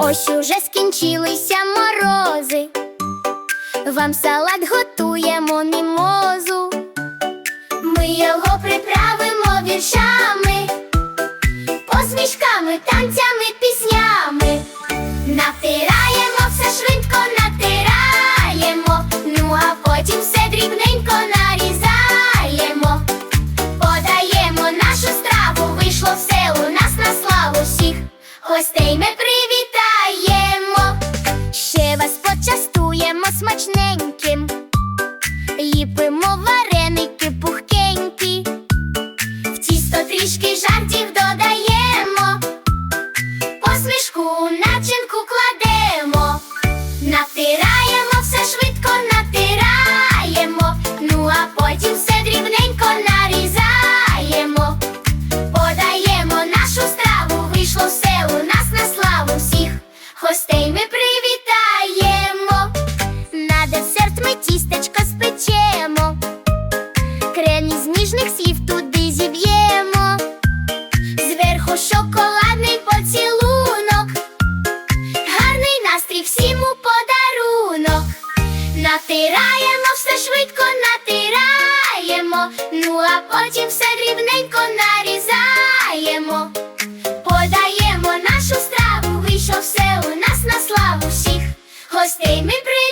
Ось уже скінчилися морози, вам салат готуємо мімозу, ми його приправимо віршами, посмішками, танцями, піснями, натираємо все швидко, натираємо, ну а потім все дрібненько нарізаємо, подаємо нашу страву, вийшло все у нас на славу всіх, гостей ми почастуємо Ніжних слів туди зіб'ємо. Зверху шоколадний поцілунок. Гарний настрій всім у подарунок. Натираємо все швидко, натираємо. Ну а потім все дрібненько нарізаємо. Подаємо нашу страву, вийшло все у нас на славу всіх. Гостей ми привітаємо.